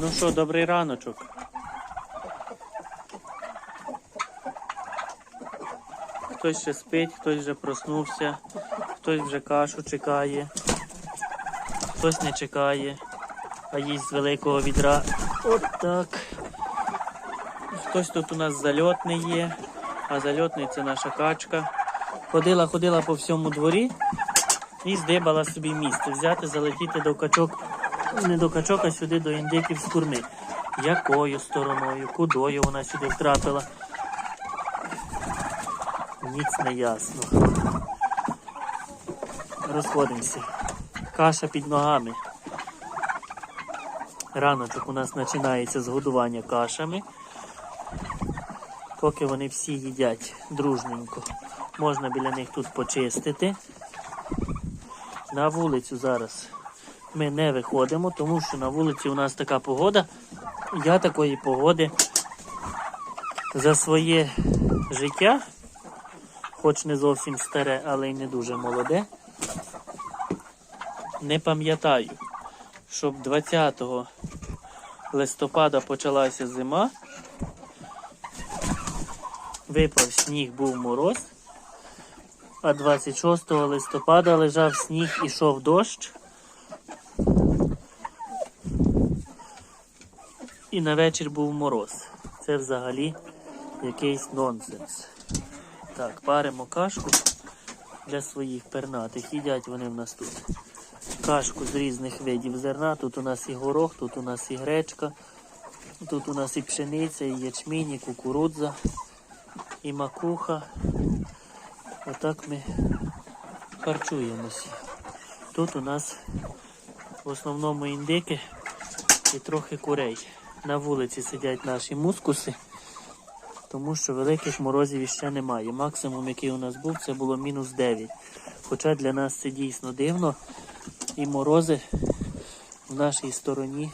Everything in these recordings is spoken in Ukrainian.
Ну що, добрий раночок. Хтось ще спить, хтось вже проснувся, хтось вже кашу чекає, хтось не чекає, а їсть з великого відра. От так. Хтось тут у нас зальотний є, а зальотний це наша качка. Ходила, ходила по всьому дворі і здибала собі місце. Взяти, залетіти до качок, не до качок, а сюди до індиків з курми. Якою стороною, кудою вона сюди втрапила? Ніц не ясно. Розходимося. Каша під ногами. Раночок у нас починається з годування кашами. Поки вони всі їдять дружненько, можна біля них тут почистити. На вулицю зараз ми не виходимо, тому що на вулиці у нас така погода. Я такої погоди за своє життя, хоч не зовсім старе, але й не дуже молоде, не пам'ятаю, щоб 20 листопада почалася зима, випав сніг, був мороз, а 26 листопада лежав сніг, ішов дощ. І на вечір був мороз. Це взагалі якийсь нонсенс. Так, паримо кашку для своїх пернатих. Їдять вони в нас тут. Кашку з різних видів зерна. Тут у нас і горох, тут у нас і гречка, тут у нас і пшениця, і ячмінь, і кукурудза, і макуха. Отак ми харчуємося. Тут у нас в основному індики і трохи курей. На вулиці сидять наші мускуси, тому що великих морозів іще немає. Максимум, який у нас був, це було мінус 9. Хоча для нас це дійсно дивно. І морози в нашій стороні.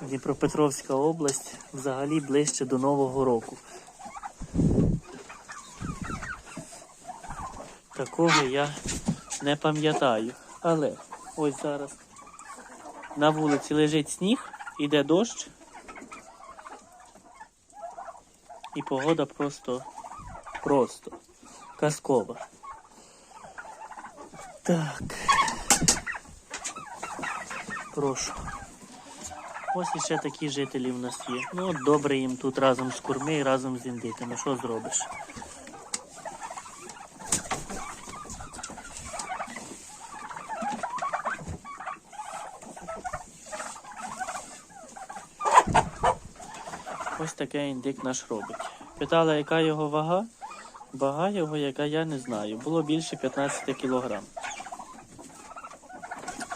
Дніпропетровська область взагалі ближче до Нового року. Такого я не пам'ятаю. Але ось зараз на вулиці лежить сніг, іде дощ. І погода просто, просто казкова. Так. Прошу. Ось іще такі жителі в нас є. Ну от добре їм тут разом з курми і разом з індиками. Що зробиш? Ось таке індик наш робить. Питала, яка його вага? Вага його, яка я не знаю. Було більше 15 кілограм.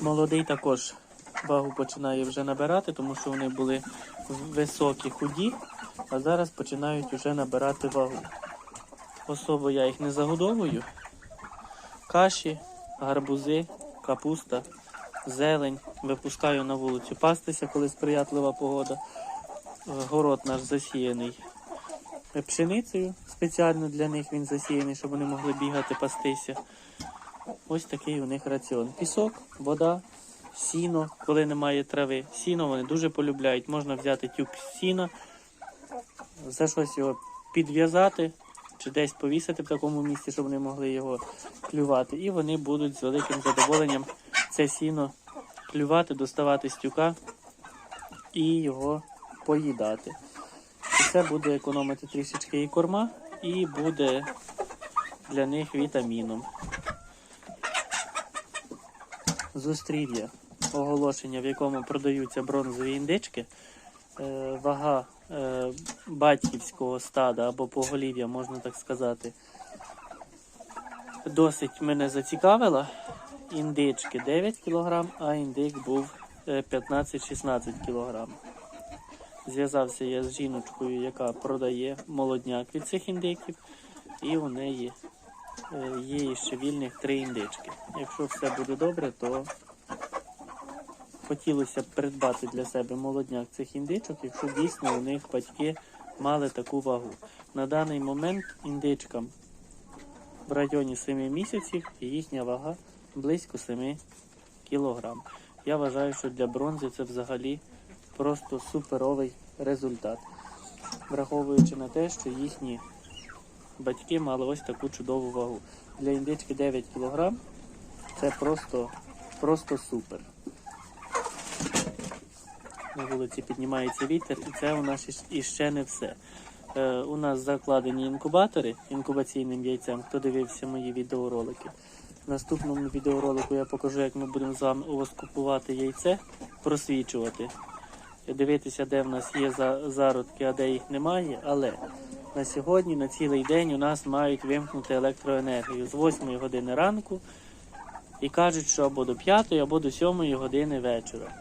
Молодий також вагу починає вже набирати, тому що вони були високі, худі, а зараз починають вже набирати вагу. Особо я їх не загодовую. Каші, гарбузи, капуста, зелень. Випускаю на вулицю пастися, коли сприятлива погода. Город наш засіяний пшеницею. Спеціально для них він засіяний, щоб вони могли бігати, пастися. Ось такий у них раціон. Пісок, вода, сіно, коли немає трави. Сіно вони дуже полюбляють. Можна взяти тюк сіна, за щось його підв'язати чи десь повісити в такому місці, щоб вони могли його клювати. І вони будуть з великим задоволенням це сіно клювати, доставати з тюка і його поїдати. І це буде економити трішечки і корма, і буде для них вітаміном. Зустрів я оголошення, в якому продаються бронзові індички. Е, вага е, батьківського стада або поголів'я, можна так сказати, досить мене зацікавила. Індички 9 кг, а індик був е, 15-16 кг. Зв'язався я з жіночкою, яка продає молодняк від цих індиків, і у неї е, є ще вільних три індички. Якщо все буде добре, то хотілося б придбати для себе молодняк цих індичок, якщо дійсно у них батьки мали таку вагу. На даний момент індичкам в районі 7 місяців і їхня вага близько 7 кілограм. Я вважаю, що для бронзи це взагалі просто суперовий результат. Враховуючи на те, що їхні батьки мали ось таку чудову вагу. Для індички 9 кг це просто, просто супер. На вулиці піднімається вітер, і це у нас іще не все. Е, у нас закладені інкубатори інкубаційним яйцем. Хто дивився мої відеоролики. В наступному відеоролику я покажу, як ми будемо з вами у яйце, просвічувати, дивитися, де в нас є зародки, а де їх немає. Але на сьогодні, на цілий день, у нас мають вимкнути електроенергію з 8 години ранку і кажуть, що або до 5, або до 7 години вечора.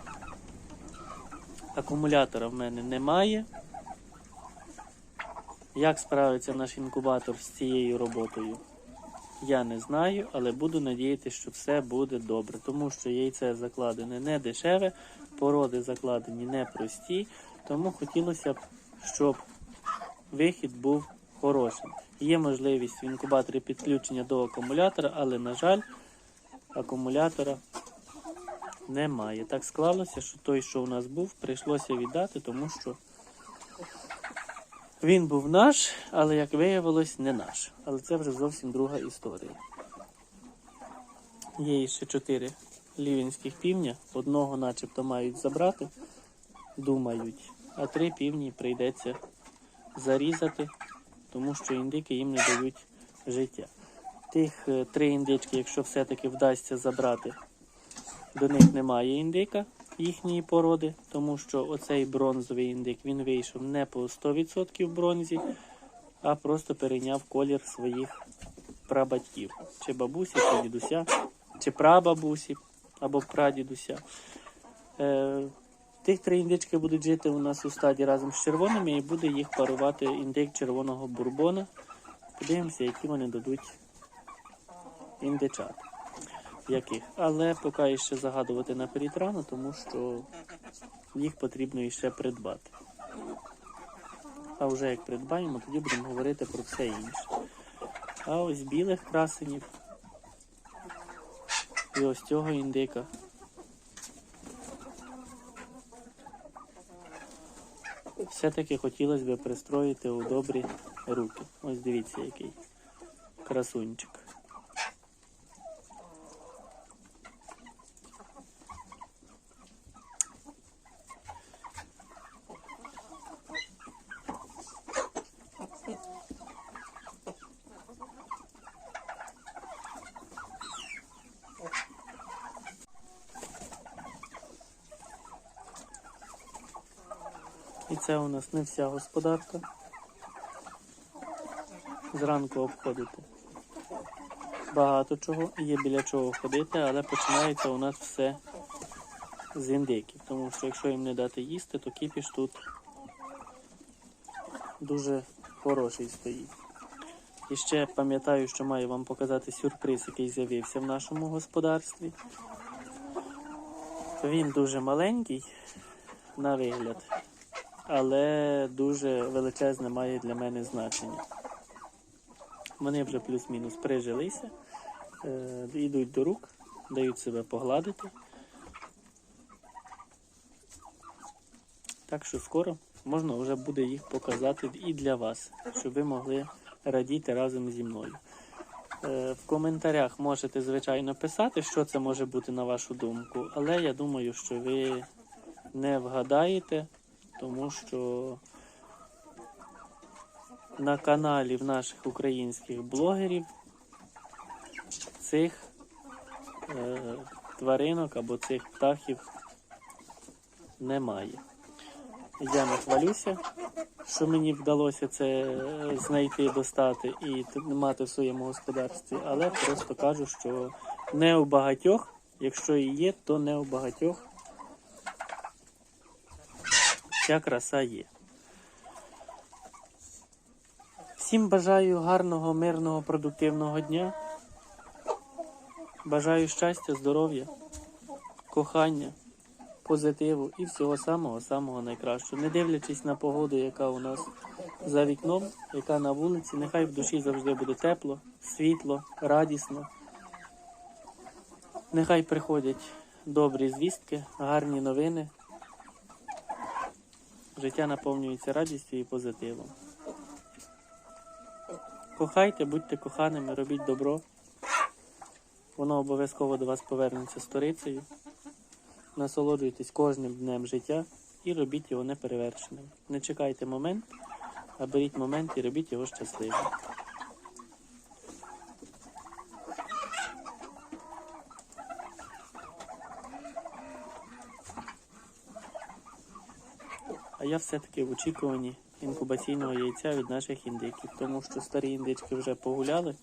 Акумулятора в мене немає. Як справиться наш інкубатор з цією роботою? Я не знаю, але буду надіятися, що все буде добре, тому що яйце закладене не дешеве, породи закладені непрості, тому хотілося б, щоб вихід був хорошим. Є можливість в інкубаторі підключення до акумулятора, але, на жаль, акумулятора немає. Так склалося, що той, що у нас був, прийшлося віддати, тому що він був наш, але як виявилось, не наш. Але це вже зовсім друга історія. Є ще чотири лівінських півня. Одного начебто мають забрати, думають, а три півні прийдеться зарізати, тому що індики їм не дають життя. Тих е, три індички, якщо все-таки вдасться забрати, до них немає індика їхньої породи, тому що оцей бронзовий індик він вийшов не по 100% бронзі, а просто перейняв колір своїх прабатьків. Чи бабусі, чи дідуся, чи прабабусі або прадідуся. Е, тих три індички будуть жити у нас у стаді разом з червоними і буде їх парувати індик червоного бурбона. Подивимося, які вони дадуть індичат яких. Але поки ще загадувати наперед рано, тому що їх потрібно іще придбати. А вже як придбаємо, тоді будемо говорити про все інше. А ось білих красенів і ось цього індика. Все-таки хотілося б пристроїти у добрі руки. Ось дивіться, який красунчик. І це у нас не вся господарка. Зранку обходити багато чого, є біля чого ходити, але починається у нас все з індиків. Тому що якщо їм не дати їсти, то кіпіш тут дуже хороший стоїть. І ще пам'ятаю, що маю вам показати сюрприз, який з'явився в нашому господарстві. Він дуже маленький на вигляд але дуже величезне має для мене значення. Вони вже плюс-мінус прижилися, е, йдуть до рук, дають себе погладити. Так що скоро можна вже буде їх показати і для вас, щоб ви могли радіти разом зі мною. Е, В коментарях можете, звичайно, писати, що це може бути на вашу думку, але я думаю, що ви не вгадаєте тому що на каналі в наших українських блогерів цих е, тваринок або цих птахів немає. Я не хвалюся, що мені вдалося це знайти, достати і мати в своєму господарстві, але просто кажу, що не у багатьох, якщо і є, то не у багатьох ця краса є. Всім бажаю гарного, мирного, продуктивного дня. Бажаю щастя, здоров'я, кохання, позитиву і всього самого-самого найкращого. Не дивлячись на погоду, яка у нас за вікном, яка на вулиці, нехай в душі завжди буде тепло, світло, радісно. Нехай приходять добрі звістки, гарні новини. Життя наповнюється радістю і позитивом. Кохайте, будьте коханими, робіть добро. Воно обов'язково до вас повернеться сторицею. Насолоджуйтесь кожним днем життя і робіть його неперевершеним. Не чекайте момент, а беріть момент і робіть його щасливим. А я все-таки в очікуванні інкубаційного яйця від наших індиків, тому що старі індички вже погуляли,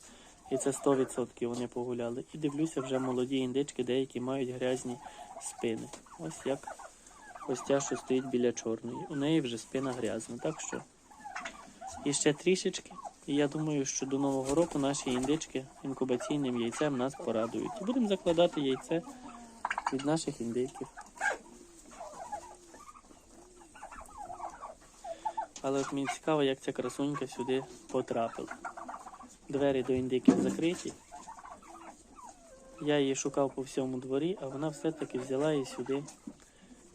і це 100% вони погуляли. І дивлюся, вже молоді індички, деякі мають грязні спини. Ось як ось ця, що стоїть біля чорної. У неї вже спина грязна. Так що і ще трішечки. І я думаю, що до Нового року наші індички інкубаційним яйцем нас порадують. І будемо закладати яйце від наших індиків. Але от мені цікаво, як ця красунька сюди потрапила. Двері до індиків закриті. Я її шукав по всьому дворі, а вона все-таки взяла і сюди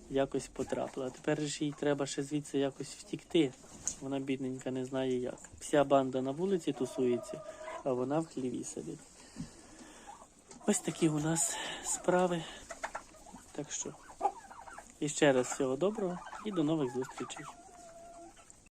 якось потрапила. А тепер ж їй треба ще звідси якось втікти. Вона бідненька не знає як. Вся банда на вулиці тусується, а вона в хліві сидить. Ось такі у нас справи. Так що, і ще раз всього доброго і до нових зустрічей.